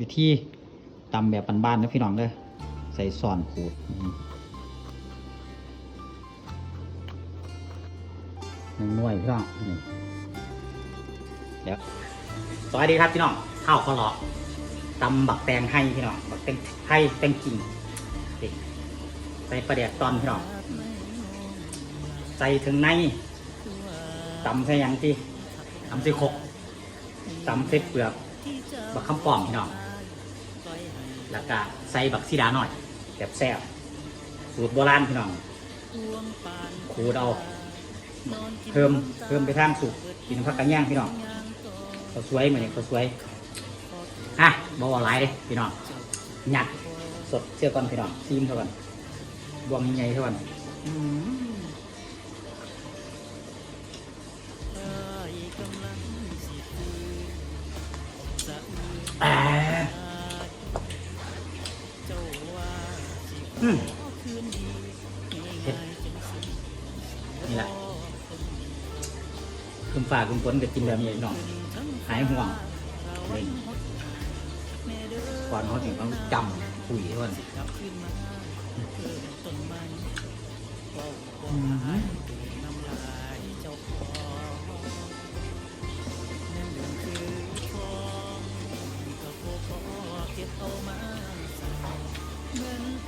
วิธีตำแบบบ้านๆนะพี่น้องเด้อใส่ซอนขูดหนึ่งหน่วยพี่น้องนี่เดี๋ยวสวัสดีครับพี่น้องข้าวข้าวหลอกตำบักแตงให้พี่น้องบักแตงให้แตงกิ่งใส่ประเดี๋ยวตอนพี่น้องใส่ถึงในตำใส่ยังที่ตำใส่คกตำใส่เปลือกบักคำปอมพี่น้อง แล้วก็ใส่บักซีดาหน่อยแบบแซ่บสูตรโบราณพี่น้องขูดเอาเพิ่มเพิ่มไปทางสูตรกินผักกันย่างพี่น้องเขาวสวยเหมือนเขาวสวยอะบอหลายเลยพี่น้องหยัดสดเชื่อก่อนพี่น้องซีมเท่ากันบวงใหญ่ๆเท่ากันอืมอ่า อืมเผ็ดนี่แหละคุณฝ่าคุณฝนก็กินแบบนี้เนาะหายห่วงนี่ก่อนเขาถึงต้องจำปุ๋ยทุกคนอืม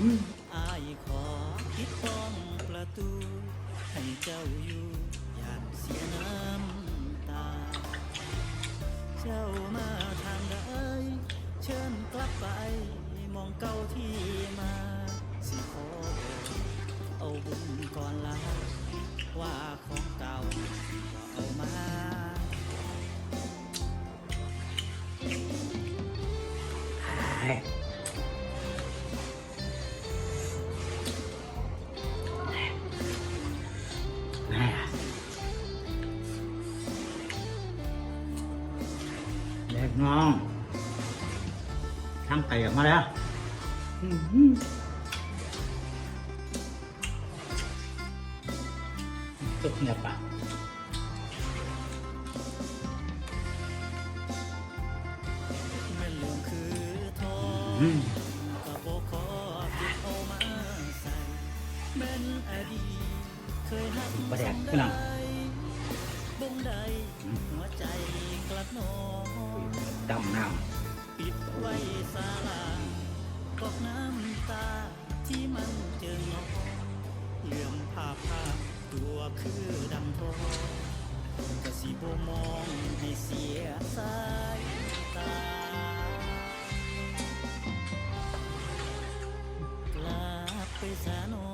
อายขอปิดป้องประตู ให้เจ้าอยู่อย่าเสียน้ำตา เจ้ามาทางใดเชิญกลับไป มองเก่าที่มา สิขอเอาบุญก่อนลาว่าของเก่าก็เอามาเทั้งไก่ออกมาแล้วตุกเงียบปากเรื่องคือทองอืมก็บ่ขอเก็บเอามาใส่แม่นอดีตเคยหักประแดกพี่น้องดหัวใจกลัดนองดำน้ ปิดไว้ศาลาบอกน้ำตาที่มันเจอหนองเหลื่อมภาพภาพตัวคือดำทอก็สิบ่มองให้เสียสายตา กลับไปสานอ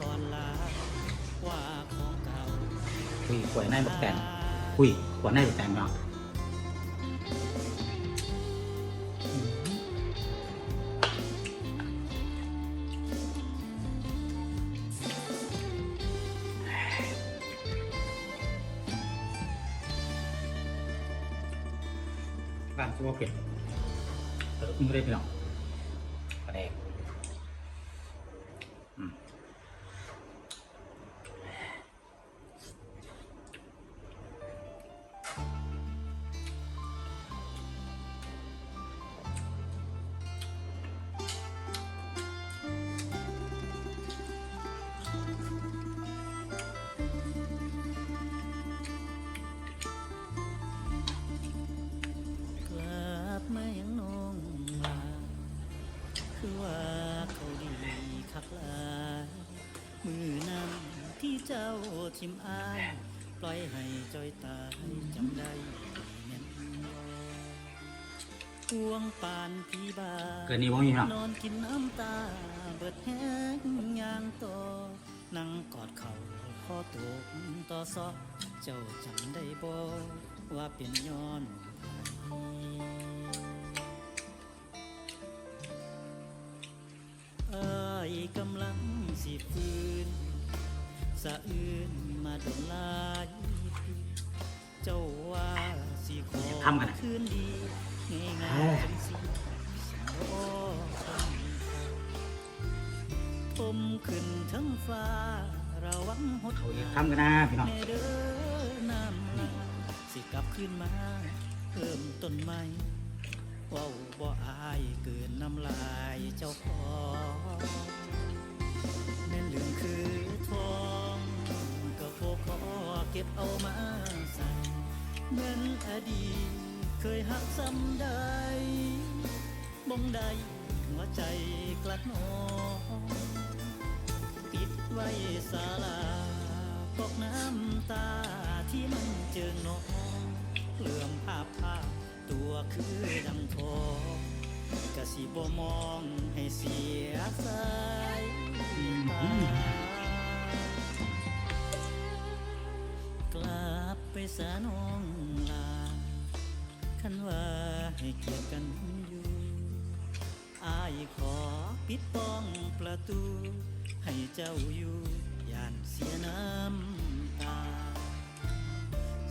ก่อนลาว่าของเก่าำคุยขวยในบักแตงคุยขวยในบักแตงเนาะบ้านชัวเผ็ดเออไม่ได้พี่น้องกระแดก ทิมอ้ายปล่อยให้จอยตายจำได้แม่นห่วงปานพี่บาเกินนี้บ่มีพี่น้องนอนกินน้ำตา เบิดแห้งยางตนั่งกอดเขาคอตกต่อซอกเจ้าจำได้บ่ว่าเป็นย้อนเอ้ยกำลังสิฟื้นสะอื้น มาโดนลายเจ้าว่าสิขอทำกันคืนดีง่ายๆจังสิผมขึ้นทั้งฟ้าระวังหดเขาอีกหายทำกันนะพี่น้องเด้อนำสิกลับขึ้นมาเพิ่มต้นไม้ว้าบ่อายเกินน้ำลายเจ้าของแม่นเหลืองคือทอง ก็บเอามาใส่เหมือนอดีตเคยหักซ้ำได้บ่งใดหัวใจกลัดนองปิดไว้ศาลาปอกน้ำตาที่มันเจิงนองเลื่อมภาพภาพตัวคือดังทองกะสิบ่มองให้เสียสายตา ไปสานองลาคันว่าให้เกียรกันอยู่ อายขอปิดป้องประตู ให้เจ้าอยู่ย่านเสียน้ำตา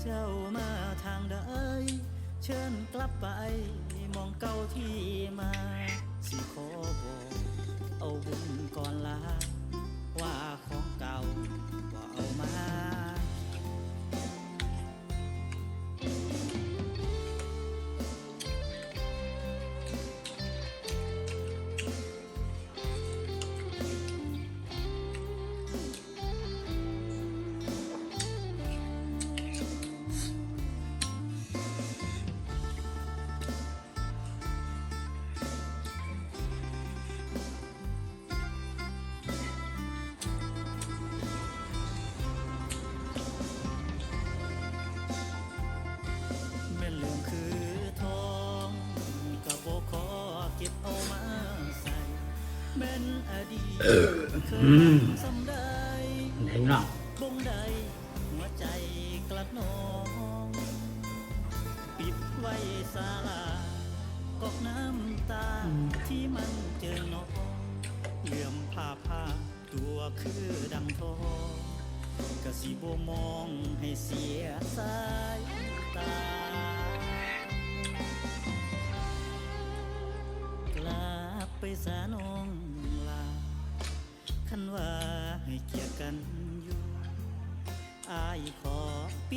เจ้ามาทางใดเชิญกลับไปมองเก่าที่มา สิขอบอกเอาบุญก่อนลาว่าของเก่าว่าเอามา เคยอืมสำไหนน้องบ่งใดหัวใจกลัดนองปิดไว้ศาลากอกน้ำตาที่มันเจอน้องเหลื่อมผ้าผ้าตัวคือดังทองกะสิบ่มองให้เสียสายตา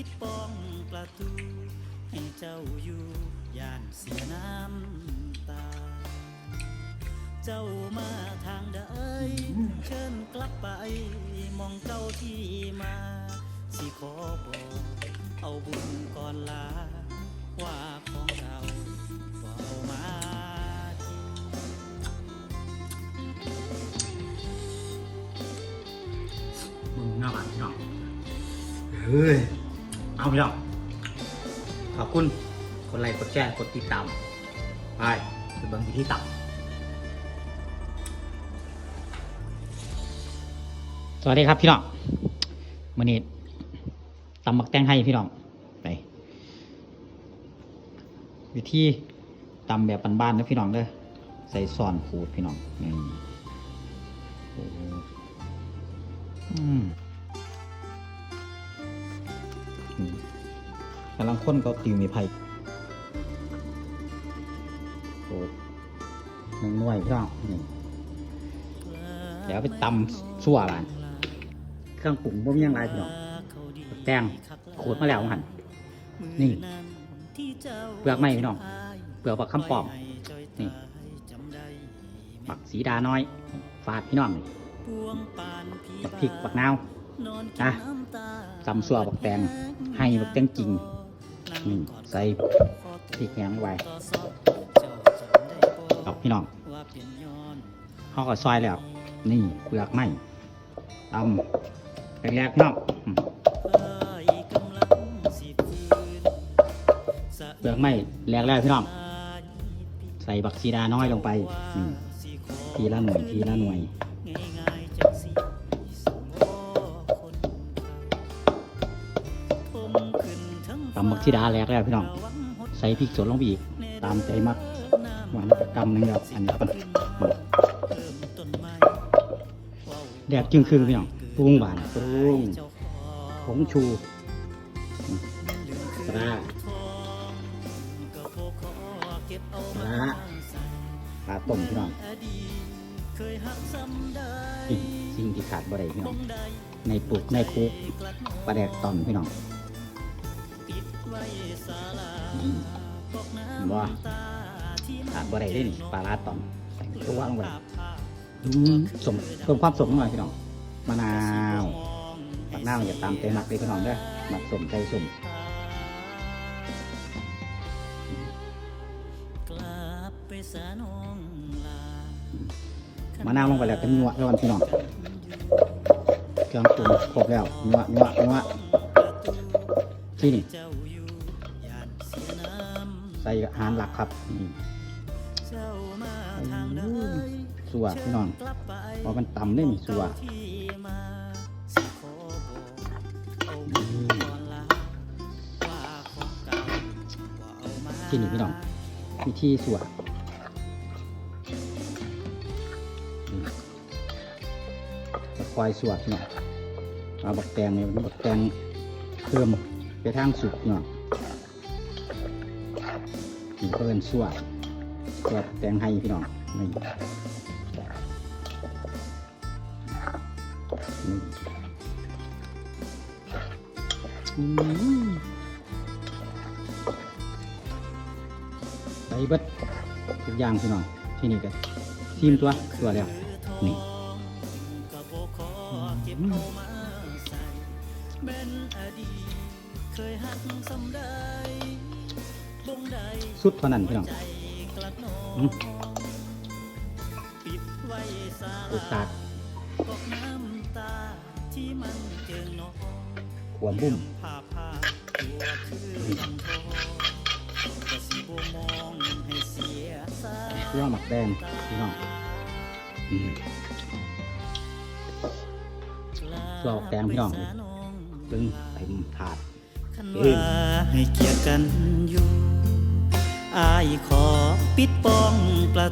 ปิดป้องประตู ให้เจ้าอยู่ย่านเสียน้ำตา เจ้ามาทางใดเชิญกลับไปมองเก้าที่มา สิขอบอกเอาบุญก่อนลา ว่าของเราว่าเอามามึงหน้าบานเน้องเฮ้ย เอาพี่น้องขอบคุณกดไลค์กดแชร์กดติดตามไปไปเบิ่งวิธีตับสวัสดีครับพี่น้องมื้อนี้ตำบักแตงให้พี่น้องไปวิธีตำแบบบ้านๆนะพี่น้องเด้อใส่ซอนขูดพี่น้องนี่โอ้โหอืม กำลังค้นก็ติวมีไผ่โอ้หนึ่งหน่วยพี่น้องนี่เดี๋ยวไปตำซั่วบ้านเครื่องปรุงบ่มีหยังไรพี่น้องแป้งขูดมาแล้วหั่นนี่เปลือกไม้พี่น้องเปลือกบักคำปอมนี่ปักสีดาน้อยฟาดพี่น้องนี่บักพริกบักนาวนะตำซั่วบักแตงให้บักแตงจริง ใส่พริกแห้งไว้กับพี่น้องว่าเป็นย้อนเขาก็ซอยแล้ว นี่เปลือกไม้ตำแรกๆนาะอืมอ้ายกำลังสิฟื้นสะเปลือกไม้แรกๆพี่น้อง ใส่บักซีดาน้อยลงไปทีละหน่วยทีละหน่วย ทั้งตำบักซีดาแรกแล้วพี่น้อง ใส่พริกสดลงไปอีก ตามใจมักหวานกระกำหนึงแล้วอันนี้ก่อนเริ่มต้นใหม่เว้าแดกจึงครึ่งพี่น้องปรุงหวานปรุงผงชูปลาก็พกขอเก็บเอาปลาปลาต้มพี่น้องสิ่งที่ขาดบ่ได้พี่น้องในปลูกในคุกปลาแดกตอนพี่น้อง ว้ศาลานี่กอกน้ว่าำตาที่มันขาดบ่ได้เลยนี่ปลาลาตอนใส่ตัวลงไปอาบผ้าอืมสมเพิ่มความสมหน่อยพี่น้องมะนาวมองมะนาวอย่าตามใจมักเลยพี่น้องเด้อมักสมใจสมกลับไปสานองลามะนาวลงไปแล้วก็นัวแล้วกันพี่น้องเครื่องปรุงครบแล้วนัวนัวนัวที่นี่ ใส่อาหารหลักครับนี่สัวพี่น้องพอมันต่ำได้มีสัวกินอยู่พี่น้องวิธีสัวควายสวดเนี่ยเอาบักแตงเนี่ยบักแตงเพิ่มไปทางสุกเนาย นี่เพิ่นสัวสัวบักแตงให้พี่น้องนี่นี่อืมใส่เบิดทุกอย่างพี่น้องที่นี่ก็ซีมตัวตัวแล้วนี่ สุดเท่านั้นพี่น้องใจกลัดนออืมปิดไว้สาอุตสาลาห์กอกน้ำตาที่มันเจิงนองขวมบุ้มผ้าผ้าตัวคือลำทองก็สิบ่มองให้เสียสาเครื่องหมักแดงพี่น้องอืมลอกแดงพี่น้องตึงเต็มถาดคันว่าให้เกียรติกันอยู่ อายขอปิดป้องประ